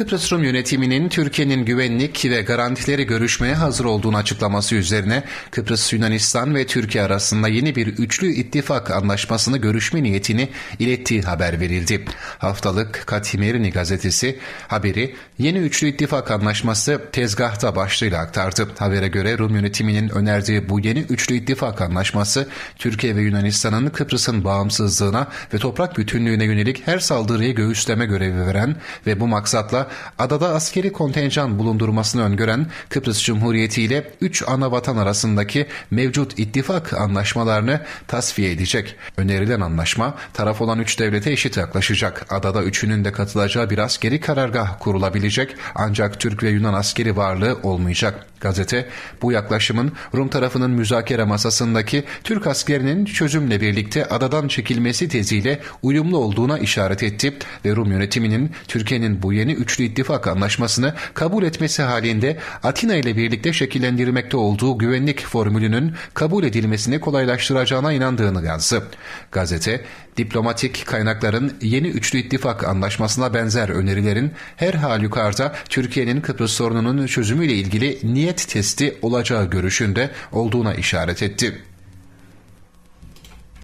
Kıbrıs Rum yönetiminin Türkiye'nin güvenlik ve garantileri görüşmeye hazır olduğunu açıklaması üzerine Kıbrıs Yunanistan ve Türkiye arasında yeni bir üçlü ittifak anlaşmasını görüşme niyetini ilettiği haber verildi. Haftalık Katimerini gazetesi haberi yeni üçlü ittifak anlaşması tezgahta başlığıyla aktardı. Habere göre Rum yönetiminin önerdiği bu yeni üçlü ittifak anlaşması Türkiye ve Yunanistan'ın Kıbrıs'ın bağımsızlığına ve toprak bütünlüğüne yönelik her saldırıyı göğüsleme görevi veren ve bu maksatla adada askeri kontenjan bulundurmasını öngören Kıbrıs Cumhuriyeti ile 3 ana vatan arasındaki mevcut ittifak anlaşmalarını tasfiye edecek. Önerilen anlaşma taraf olan 3 devlete eşit yaklaşacak. Adada üçünün de katılacağı bir askeri karargah kurulabilecek ancak Türk ve Yunan askeri varlığı olmayacak. Gazete bu yaklaşımın Rum tarafının müzakere masasındaki Türk askerinin çözümle birlikte adadan çekilmesi teziyle uyumlu olduğuna işaret etti ve Rum yönetiminin Türkiye'nin bu yeni üçlü ittifak anlaşmasını kabul etmesi halinde Atina ile birlikte şekillendirmekte olduğu güvenlik formülünün kabul edilmesini kolaylaştıracağına inandığını yazdı. Gazete, diplomatik kaynakların yeni üçlü ittifak anlaşmasına benzer önerilerin her halükarda Türkiye'nin Kıbrıs sorununun çözümüyle ilgili niyet testi olacağı görüşünde olduğuna işaret etti.